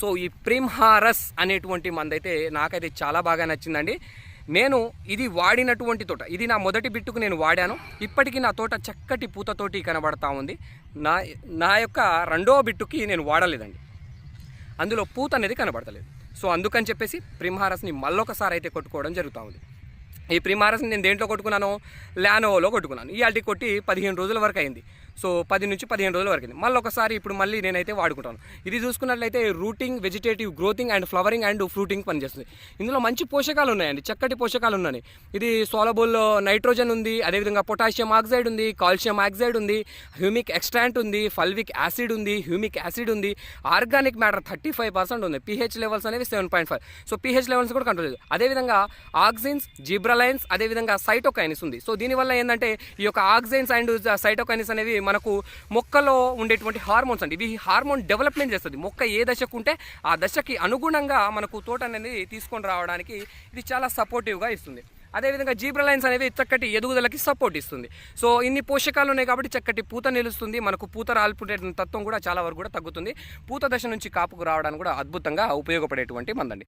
So ఈ ప్రిమ్హారస్ అనేటువంటి మందైతే నాకైతే చాలా బాగా నచ్చిందండి. నేను ఇది వాడినటువంటి తోట ఇది నా మొదటి బిట్టుకు నేను వాడాను. ఇప్పటికీ నా తోట చక్కటి పూతతోటి కనబడతా ఉంది. నా నా యొక్క రెండో బిట్టుకి నేను వాడలేదండి. అందులో పూత అనేది కనబడతలేదు. సో అందుకని చెప్పేసి ప్రిమ్హారస్ని మళ్ళొకసారి అయితే కొట్టుకోవడం జరుగుతూ ఉంది. ఈ ప్రిమ్హారస్ని నేను దేంట్లో కొట్టుకున్నాను లానోలో కొట్టుకున్నాను. ఇవాళ కొట్టి పదిహేను రోజుల వరకు అయింది. సో పది నుంచి పదిహేను రోజుల వరకు మళ్ళీ ఒకసారి ఇప్పుడు మళ్ళీ నేనైతే వాడుకుంటాను. ఇది చూసుకున్నట్లయితే rooting vegetative growthing and flowering and fruiting పనిచేస్తుంది. ఇందులో మంచి పోషకాలు ఉన్నాయండి. చక్కటి పోషకాలు ఉన్నాయి. ఇది సోలబుల్ నైట్రోజన్ ఉంది అదేవిధంగా పొటాషియం ఆక్సైడ్ ఉంది కాల్షియం ఆక్సైడ్ ఉంది హ్యూమిక్ ఎక్స్ట్రాంట్ ఉంది ఫల్విక్ యాసిడ్ ఉంది హ్యూమిక్ యాసిడ్ ఉంది organic matter thirty five percent ఉంది. పిహెచ్ లెవెల్స్ అనేవి seven point five. So pH levels కూడా కంట్రోల్ చేయదు అదేవిధంగా ఆక్సిన్స్ జిబ్రలైన్స్ అదేవిధంగా సైటోకైనిస్ ఉంది. సో దీనివల్ల ఏంటంటే ఈ యొక్క ఆక్సిన్స్ అండ్ సైటోకైనిస్ అనేవి మనకు మొక్కలో ఉండేటువంటి హార్మోన్స్ అండి. ఇవి హార్మోన్ డెవలప్మెంట్ చేస్తుంది. మొక్క ఏ దశకు ఉంటే ఆ దశకి అనుగుణంగా మనకు తోట అనేది తీసుకొని రావడానికి ఇది చాలా సపోర్టివ్గా ఇస్తుంది. అదేవిధంగా జీబ్రలైన్స్ అనేవి చక్కటి ఎదుగుదలకి సపోర్ట్ ఇస్తుంది. సో ఇన్ని పోషకాలు ఉన్నాయి కాబట్టి చక్కటి పూత నిలుస్తుంది. మనకు పూత రాల్పునే తత్వం కూడా చాలా వరకు కూడా తగ్గుతుంది. పూత దశ నుంచి కాపుకు రావడానికి కూడా అద్భుతంగా ఉపయోగపడేటువంటి మందండి.